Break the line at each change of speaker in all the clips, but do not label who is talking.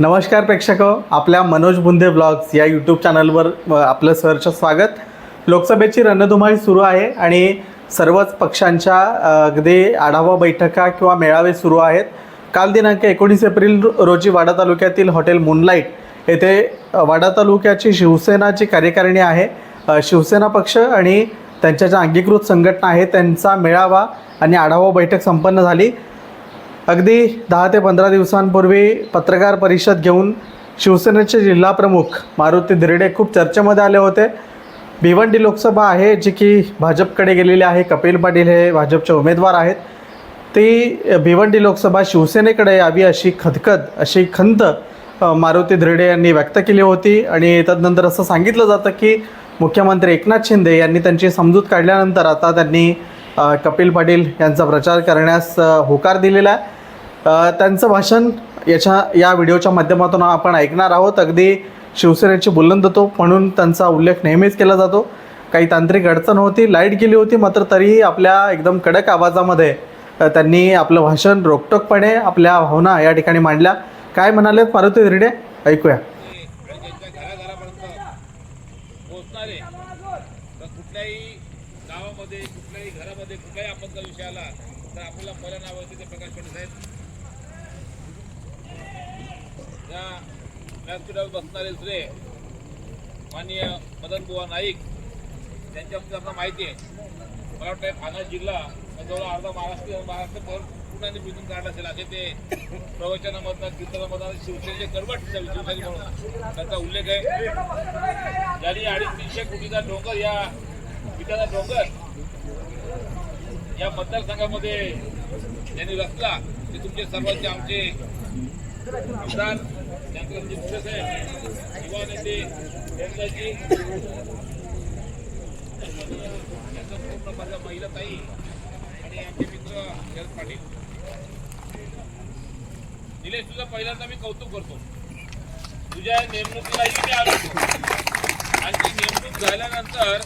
नमस्कार प्रेक्षक हो, आपल्या मनोज बुंदे ब्लॉग्स या यूट्यूब चॅनलवर आपलं सहर्ष स्वागत. लोकसभेची रणधुमाळी सुरू आहे आणि सर्वच पक्षांच्या अगदी आढावा बैठका किंवा मेळावे सुरू आहेत. काल दिनांक एकोणीस एप्रिल रोजी वाडा तालुक्यातील हॉटेल मूनलाईट येथे वाडा तालुक्याची शिवसेनाची कार्यकारिणी आहे. शिवसेना पक्ष आणि त्यांच्या ज्या अंगीकृत संघटना आहेत त्यांचा मेळावा आणि आढावा बैठक संपन्न झाली. अगदी दहा ते पंधरा दिवसांपूर्वी पत्रकार परिषद घेऊन शिवसेनेचे जिल्हाप्रमुख मारुती धिरडे खूप चर्चेमध्ये आले होते. भिवंडी लोकसभा आहे जी की भाजपकडे गेलेली आहे. कपिल पाटील हे भाजपचे उमेदवार आहेत. ती भिवंडी लोकसभा शिवसेनेकडे यावी अशी खदखद अशी खंत मारुती धिरडे यांनी व्यक्त केली होती. आणि तदनंतर असं सांगितलं जातं की मुख्यमंत्री एकनाथ शिंदे यांनी त्यांची समजूत काढल्यानंतर आता त्यांनी कपिल पाटील यांचा प्रचार करण्यास होकार दिलेला आहे. त्यांचं भाषण याच्या या व्हिडिओच्या माध्यमातून आपण ऐकणार आहोत. अगदी शिवसेनेची बुलंद तोप म्हणून त्यांचा उल्लेख नेहमीच केला जातो. काही तांत्रिक अडचण होती लाइट गेली होती मात्र तरीही आपल्या एकदम कडक आवाजामध्ये त्यांनी आपलं भाषण रोकटोकपणे आपल्या भावना या ठिकाणी मांडल्या. काय म्हणाले मारुती धिरडे ऐकूया.
कुठल्याही गावामध्ये कुठल्याही घरामध्ये कुठल्याही आपत्ता विषय आला तर आपल्याला पहिल्या नाव येते ते प्रकाश पाटील साहेब. या व्यासपीठावर बसणारे दुसरे माननीय मदन बुवा नाईक त्यांच्याबद्दल आपल्याला माहिती आहे. मला वाटतं ठाणे जिल्हा जवळ अर्धा महाराष्ट्र महाराष्ट्र भर पुण्याने मिळून काढला असेल. असे ते प्रवचनामधनं कीर्तनामधनं शिवसेनेचे कडवट शिवसेने म्हणून. त्यांचा उल्लेख आहे. ज्यांनी अडीच तीनशे कोटीचा डोंगर या पिठाचा डोंगर. या मतदारसंघामध्ये त्यांनी रचला ते तुमचे सर्वांचे आमचे आमदार त्यांचे मुखे साहेब युवा नेते त्यांच्याजी त्यांचा पूर्ण माझ्या महिला ताई आणि आमचे मित्र शरद पाटील. निलेश तुझा पहिल्यांदा मी कौतुक करतो. तुझ्या नेमणुकीलाही मी आलो. आणि ती नेमणूक झाल्यानंतर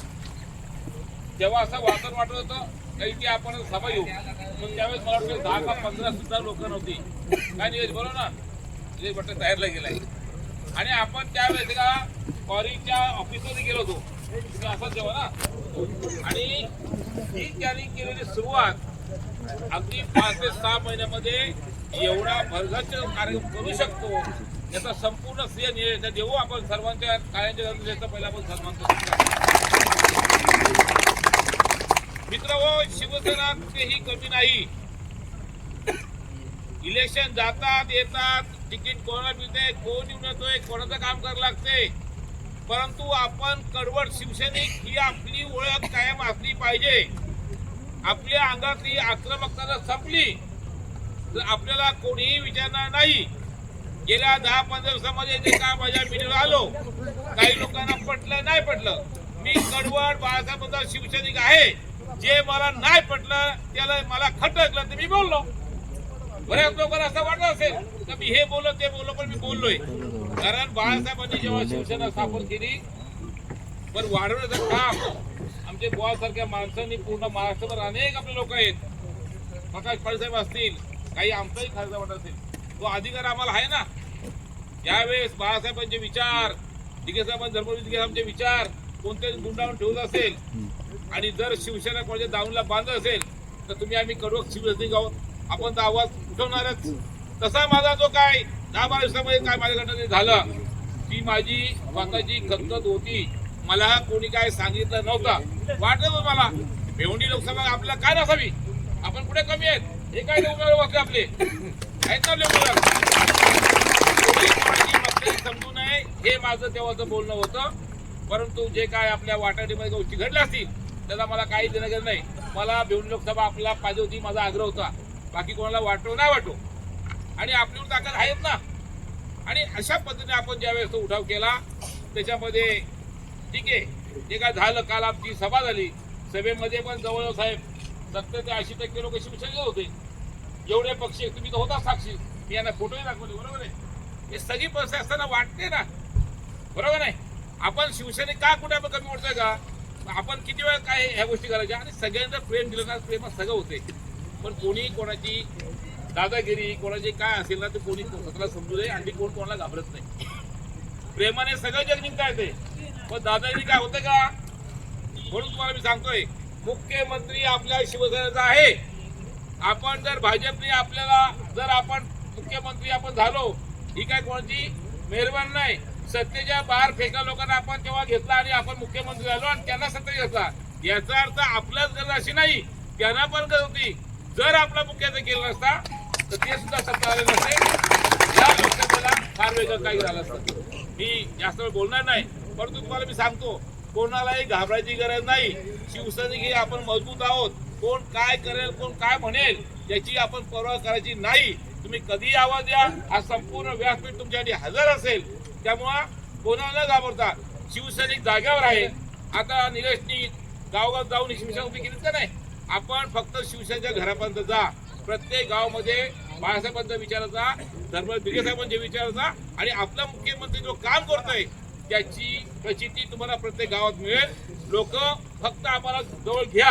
तेव्हा असं वातावरण वाटत होतं काही की आपण सभा येऊ पण त्यावेळेस मला वाटतं दहा का पंधरा सुद्धा लोक नव्हती. काय निवेश बरोबर ना. निवेश भट्ट तयारला गेलाय. आणि आपण त्यावेळेस का कॉरीच्या ऑफिसमध्ये गेलो होतो. असंच जेव्हा ना? आणि ही त्यांनी केलेली सुरुवात अगदी पाच ते सहा महिन्यामध्ये एवढा भरगच्च कार्यक्रम करू शकतो. याचा संपूर्ण श्रेय देऊ आपण सर्वांच्या कार्यांच्या पहिला आपण सन्मान करू मित्र हो शिवसेना कुठेही कमी नाही. इलेक्शन जातात येतात. तिकीट कोणाला मिळते कोण निवडून येतोय कोणाचं काम करावं लागते परंतु आपण कडवट शिवसैनिक ही आपली ओळख कायम असली पाहिजे. आपल्या अंगातली आक्रमकता संपली तर आपल्याला कोणीही विचारणार नाही. गेल्या दहा पंधरा दिवसामध्ये जे काय माझ्या मीडियावर आलो काही लोकांना पटलं नाही पटलं. मी कडवट बाळासाहेब शिवसैनिक आहे. जे मला नाही पटलं त्याला मला खटकलं तर मी बोललो. बऱ्याच लोकांना असं वाटत असेल तर मी हे बोललो ते बोललो पण मी बोललोय. कारण बाळासाहेबांनी जेव्हा शिवसेना स्थापन केली पण वाढवण्याचं काम आमचे बुवासारख्या माणसांनी पूर्ण महाराष्ट्रभर अनेक आपले लोक आहेत. प्रकाश फळसाहेब असतील काही आमचाही खासदार वाटत असेल. तो अधिकार आम्हाला आहे ना? यावेळेस बाळासाहेबांचे विचार दिघे साहेबांचे धर्मवीर दिघे विचार कोणत्याही गुंडावून ठेवत असेल आणि जर शिवसेना कोणाच्या दावणीला बांधत असेल तर तुम्ही आम्ही कडवक शिवसैनिक आहोत. आपण तर आवाज उठवणारच. तसा माझा जो काय दहा बारा दिवसामध्ये काय माझ्याकडनं झालं ती माझी स्वतःची खतखत होती. मला कोणी काय सांगितलं नव्हतं. वाटत मला भिवंडी लोकसभा आपल्याला काय नसावी? आपण कुठे कमी आहेत? हे काय उमेदवार बसले आपले? आहेत ना आपले समजू नये हे माझं तेव्हाचं बोलणं होतं. परंतु जे काय आपल्या वाटाडीमध्ये गोष्टी घडल्या असतील त्याचा मला काही देणं नाही. मला भिवंडी लोकसभा आपल्याला पाहिजे होती माझा आग्रह होता. बाकी कोणाला वाटो नाही वाटो. आणि आपल्यावर ताकद आहेत ना. आणि अशा पद्धतीने आपण ज्यावेळेस तो उठाव केला त्याच्यामध्ये ठीक आहे जे काय झालं काल आमची सभा झाली. सभेमध्ये पण जवळ साहेब सत्तर ते ऐंशी टक्के लोक शिवसेनेचे होते. एवढे पक्ष तुम्ही तर होता साक्षी मी यांना फोटोही दाखवले बरोबर आहे? हे सगळी पक्ष असताना वाटते ना. बरोबर नाही आपण शिवसेने का कुठे आपण कमी वाटतोय का? आपण किती वेळ काय ह्या गोष्टी करायच्या? आणि सगळ्यांना प्रेम दिलं ना प्रेम सगळं होते पण कोणी कोणाची दादागिरी कोणाची काय असेल ना ते कोणी स्वतःला समजू दे आणि कोण कोणाला घाबरत नाही. प्रेमाने सगळं जग जिंकता येते पण दादागिरी काय होतं का? म्हणून तुम्हाला मी सांगतोय मुख्यमंत्री आपल्या शिवसेनेचा आहे. आपण जर भाजपने आपल्याला जर आपण मुख्यमंत्री आपण झालो ही काय कोणाची? मेहरबान नाही. सत्तेच्या बाहेर फेका लोकांना आपण तेव्हा घेतला आणि आपण मुख्यमंत्री झालो आणि त्यांना सत्ता घेतला याचा अर्थ आपल्याच गरज अशी नाही त्यांना पण गरज होती. जर आपला मुख्यमंत्री केला नसता तर ते सुद्धा सत्ता आले नसते. या लोकसभेला फार वेगळं काही झालं असतं. मी जास्त वेळ बोलणार नाही परंतु तुम्हाला मी सांगतो कोणालाही घाबरायची गरज नाही. शिवसैनिक हे आपण मजबूत आहोत. कोण काय करेल कोण काय म्हणेल याची आपण परवा करायची नाही. तुम्ही कधी आवाज द्या. हा संपूर्ण व्यासपीठ तुमच्यासाठी हजर असेल. त्यामुळं कोणाला न घाबरता शिवसैनिक जाग्यावर आहे. आता निलेशनी गावगाव जाऊन शिवसेना उभी केली का नाही? आपण फक्त शिवसेनेच्या घरापर्यंत जा. प्रत्येक गावामध्ये बाळासाहेबांचा विचाराचा धर्म बिगे साहेबांच्या विचाराचा आणि आपला मुख्यमंत्री जो काम करतोय त्याची प्रचिती तुम्हाला प्रत्येक गावात मिळेल. लोक फक्त आम्हाला जवळ घ्या.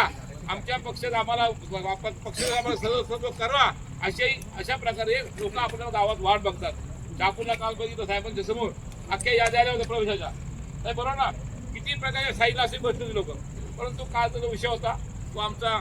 आमच्या पक्षात आम्हाला आपण पक्षात आम्हाला सदस्य करा. अशाही अशा प्रकारे लोक आपल्या गावात वाट बघतात. डाकूला काल बघितलं साहेबांच्या समोर अख्ख्या याद्या आल्या होत्या प्रवेशाच्या साहेब बरोबर ना? किती प्रकारच्या साईडला असे बसले लोक. परंतु कालचा जो विषय होता तो आमचा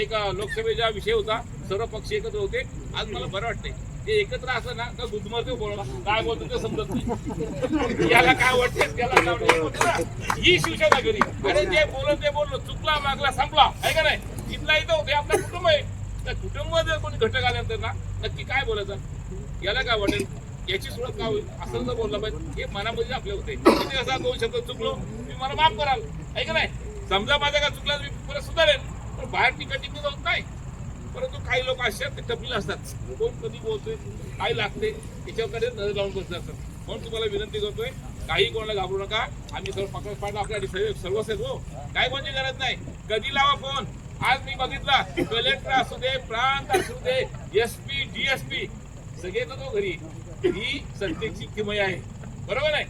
एक लोकसभेचा विषय होता. सर्व पक्ष एकत्र होते. आज मला बरं वाटतंय. ते एकत्र असलं ना तर गुदमरते बोलला काय बोलतो ते समजत नाही. याला काय वाटते त्याला काय वाटते ही शिवसेना घरी. अरे जे बोलत ते बोललो चुकला मागला संपला. आहे का नाही? इथला इथं होते आपलं कुटुंब आहे. त्या जर कोणी घटक आल्यानंतर ना नक्की काय बोलायचं? याला काय वाटेल? याची सुरुवात काय होईल? असं जर बोललं पाहिजे. हे मनामध्ये आपले होते. किती असा दोन शब्द चुकलो मी मला माफ कराल. आहे का नाही? समजा माझा का चुकला मी परत सुधारेल. पण बाहेर टीका टिकून होत नाही. परंतु काही लोक असे ते टपलेले असतात. कोण कधी बोलतोय काय लागते याच्याकडे नजर लावून बसले असतात. म्हणून तुम्हाला विनंती करतोय काही कोणाला घाबरू नका. आम्ही सर्व पकड पाडला आपल्या सर्वच हो. काय कोणची गरज नाही. कधी लावा फोन? आज मी बघितला कलेक्टर असू दे प्रांत असू दे S P D S P सगळे तो हो घरी. ही सत्तेची किमय आहे. बरोबर आहे?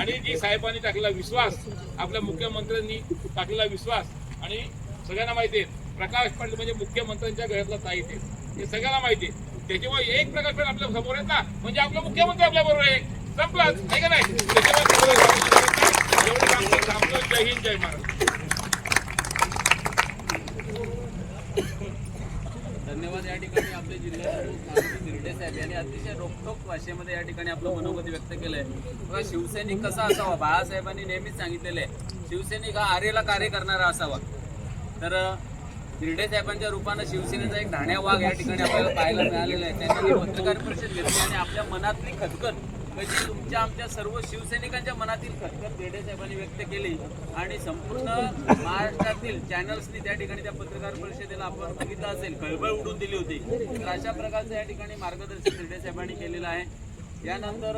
आणि जी साहेबांनी टाकलेला विश्वास आपल्या मुख्यमंत्र्यांनी टाकलेला विश्वास आणि सगळ्यांना माहिती आहे प्रकाश पाटील म्हणजे मुख्यमंत्र्यांच्या घरातला ताई ते. हे सगळ्यांना माहिती आहे. त्याच्यामुळे एक प्रकाश पाटील आपल्यासमोर आहेत ना म्हणजे आपला मुख्यमंत्री आपल्या बरोबर आहे. संपलाच आहे का नाही जय हिंद जय महाराज
धन्यवाद या ठिकाणी आपले जिल्ह्याचे साहेब यांनी अतिशय रोखोक भाषेमध्ये या ठिकाणी आपलं मनोगत व्यक्त केलंय. शिवसैनिक कसा असावा? बाळासाहेबांनी नेहमीच सांगितलेलं आहे शिवसैनिक हा आर्यला कार्य करणारा असावा. तर धिरडे साहेबांच्या रूपानं शिवसेनेचा एक धाण्या वाघ या ठिकाणी आपल्याला पाहायला मिळालेला आहे. त्यांनी पत्रकार परिषद घेतली आणि आपल्या मनातली खदखद म्हणजे तुमच्या आमच्या सर्व शिवसैनिकांच्या मनातील खतखत धिरडे साहेबांनी व्यक्त केली आणि संपूर्ण महाराष्ट्रातील चॅनल्सनी त्या ठिकाणी त्या पत्रकार परिषदेला आपण बघितलं असेल खळबळ उडून दिली होती. तर अशा प्रकारचं या ठिकाणी मार्गदर्शन धिरडे साहेबांनी केलेलं आहे. यानंतर